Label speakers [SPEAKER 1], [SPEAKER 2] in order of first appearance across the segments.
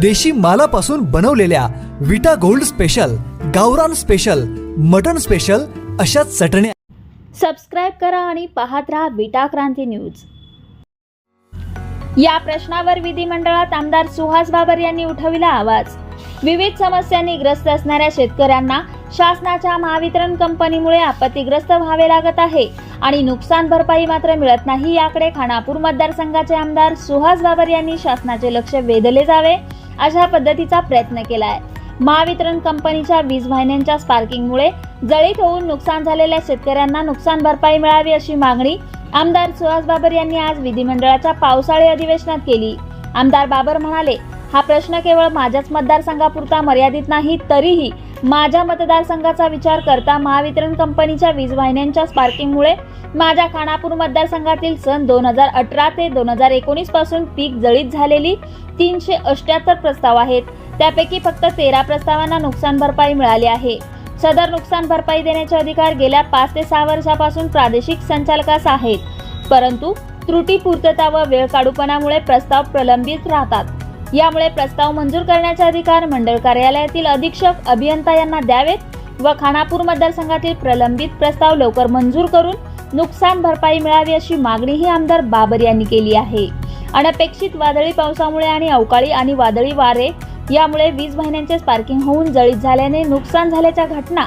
[SPEAKER 1] देशी मालापासून बनवलेल्या विटा गोल्ड स्पेशल गावरान स्पेशल मटन स्पेशल अशा चटण्या
[SPEAKER 2] सबस्क्राईब करा आणि पाहत राहा विटा क्रांती न्यूज. या प्रश्नावर विधिमंडळात आमदार सुहास बाबर यांनी उठविला आवाज. विविध समस्यांनी ग्रस्त असणाऱ्या शेतकऱ्यांना शासनाच्या महावितरण कंपनीमुळे आपत्तीग्रस्त व्हावे लागत आहे आणि नुकसान भरपाई मात्र मिळत नाही याकडे खानापूर मतदारसंघाचे आमदार सुहास बाबर यांनी शासनाचे लक्ष वेधले जावे अशा पद्धतीचा प्रयत्न केलाय. महावितरण कंपनीच्या वीज वाहिन्यांच्या स्पार्किंगमुळे जळीत होऊन नुकसान झालेल्या शेतकऱ्यांना नुकसान भरपाई मिळावी अशी मागणी आमदार सुहास बाबर यांनी आज विधिमंडळाच्या पावसाळी अधिवेशनात केली. आमदार बाबर म्हणाले हा प्रश्न केवळ माझ्याच मतदारसंघापुरता मर्यादित नाही तरीही माझ्या मतदारसंघाचा विचार करता महावितरण कंपनीच्या वीज वाहिन्यांच्या स्पार्किंगमुळे माझ्या खानापूर मतदारसंघातील सन दोन हजार अठरा ते दोन हजार एकोणीसपासून पीक जळीत झालेली तीनशे अष्ट्याहत्तर प्रस्ताव आहेत. त्यापैकी फक्त तेरा प्रस्तावांना नुकसान भरपाई मिळाली आहे. सदर नुकसान भरपाई देण्याचे अधिकार गेल्या पाच ते सहा वर्षापासून प्रादेशिक संचालकास आहेत. परंतु त्रुटी पूर्तता व वेळ काढूपणामुळे प्रस्ताव प्रलंबित राहतात. यामुळे प्रस्ताव मंजूर करण्याचे अधिकार मंडळ कार्यालयातील अधीक्षक अभियंता यांना द्यावेत व खानापूर मतदारसंघातील प्रलंबित प्रस्ताव लवकर मंजूर करून नुकसान भरपाई मिळावी अशी मागणीही आमदार बाबर यांनी केली आहे. अनपेक्षित वादळी पावसामुळे आणि अवकाळी आणि वादळी वारे यामुळे वीज वाहिन्यांचे स्पार्किंग होऊन जळीत झाल्याने नुकसान झाल्याच्या घटना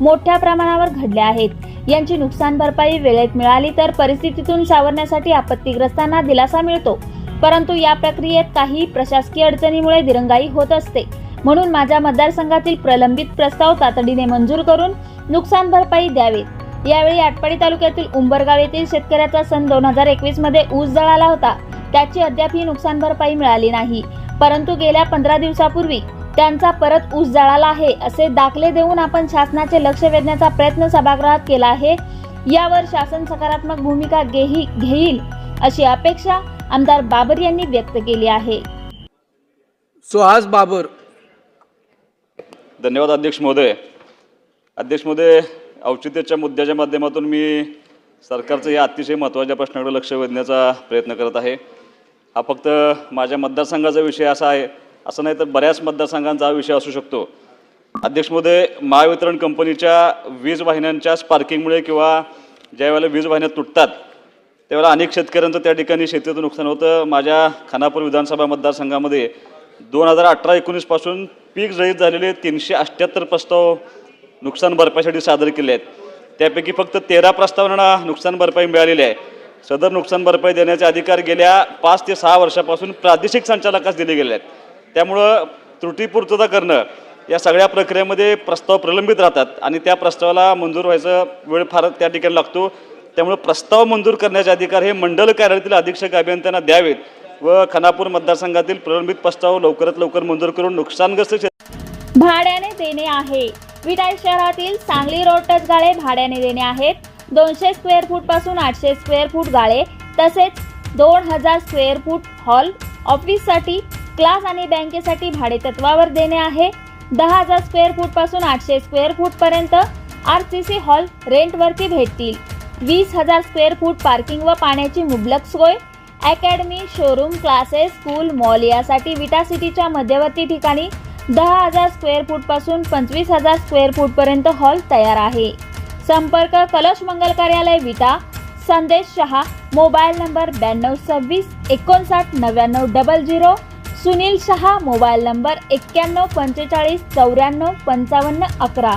[SPEAKER 2] मोठ्या प्रमाणावर घडल्या आहेत. यांची नुकसान भरपाई वेळेत मिळाली तर परिस्थितीतून सावरण्यासाठी आपत्तीग्रस्तांना दिलासा मिळतो. परंतु या प्रक्रियेत काही प्रशासकीय अडचणीमुळे दिरंगाई होत असते. म्हणून माझ्या मतदारसंघातील प्रलंबित प्रस्ताव तातडीने मंजूर करून नुकसान भरपाई द्यावेत. यावेळी आटपाडी तालुक्यातील उंबरगाव येथील शेतकऱ्याचा सन दोन हजार एकवीसमध्ये ऊस जळाला होता. त्याची अद्यापही नुकसान भरपाई मिळाली नाही. परंतु गेल्या पंधरा दिवसापूर्वी त्यांचा परत ऊस जळाला आहे असे दाखले देऊन आपण शासनाचे लक्ष वेधण्याचा प्रयत्न सभागृहात केला आहे. यावर शासन सकारात्मक भूमिका घेही घेईल अशी अपेक्षा आमदार बाबर यांनी व्यक्त केली आहे.
[SPEAKER 3] सुहास बाबर.
[SPEAKER 4] धन्यवाद अध्यक्ष महोदय. अध्यक्ष महोदय औचित्याच्या मुद्द्याच्या माध्यमातून मी सरकारचं या अतिशय महत्त्वाच्या प्रश्नाकडे लक्ष वेधण्याचा प्रयत्न करत आहे. हा फक्त माझ्या मतदारसंघाचा विषय असा आहे असं नाही तर बऱ्याच मतदारसंघांचा हा विषय असू शकतो. अध्यक्ष महोदय महावितरण कंपनीच्या वीज वाहिन्यांच्या स्पार्किंगमुळे किंवा ज्या वेळेला वीज वाहिन्या तुटतात त्यावेळेला अनेक शेतकऱ्यांचं त्या ठिकाणी शेतीचं नुकसान होतं. माझ्या खानापूर विधानसभा मतदारसंघामध्ये दोन हजार अठरा एकोणीसपासून पीक जळीत झालेले तीनशे अठ्ठ्याहत्तर प्रस्ताव नुकसान भरपाईसाठी सादर केले आहेत. त्यापैकी फक्त तेरा प्रस्तावांना नुकसान भरपाई मिळालेली आहे. सदर नुकसान भरपाई देण्याचे अधिकार गेल्या पाच ते सहा वर्षापासून प्रादेशिक संचालकास दिले गेले आहेत. त्यामुळं त्रुटीपूर्तता करणं या सगळ्या प्रक्रियेमध्ये प्रस्ताव प्रलंबित राहतात आणि त्या प्रस्तावाला मंजूर व्हायचं वेळ फार त्या ठिकाणी लागतो. त्यामुळे प्रस्ताव मंजूर करण्याचे अधिकार हे मंडल कार्यालयातील अधीक्षक अभियंत्यांना द्यावेत व खानापूर मतदारसंघातील प्रलंबित प्रस्ताव लवकरात लवकर मंजूर करून नुकसानग्रस्त
[SPEAKER 2] भाड्याने देणे आहे. विटाई शहरातील सांगली रोड टच गाळे भाड्याने देणे आहेत. दोनशे स्क्वेअर फूटपासून आठशे स्क्वेअर फूट गाळे तसेच दोन हजार स्क्वेअर फूट हॉल ऑफिससाठी क्लास आणि बँकेसाठी भाडे तत्वावर देणे आहे. दहा हजार स्क्वेअर फूटपासून आठशे स्क्वेअर फूट पर्यंत आर सी सी हॉल रेंटवरती भेटतील. वीस हजार स्क्वेअर फूट पार्किंग व पाण्याची मुबलक सोय academy showroom classes school mall यासाठी विटा सिटीच्या मध्यवर्ती ठिकाणी दहा हजार स्क्वेअर फूटपासून पंचवीस हजार स्क्वेअर फूटपर्यंत हॉल तयार आहे. संपर्क कलश मंगल कार्यालय विटा. संदेश शहा मोबाईल नंबर ब्याण्णव सव्वीस एकोणसाठ नव्याण्णव double zero. Sunil Shah mobile number एक्क्याण्णव पंचेचाळीस चौऱ्याण्णव पंचावन्न अकरा.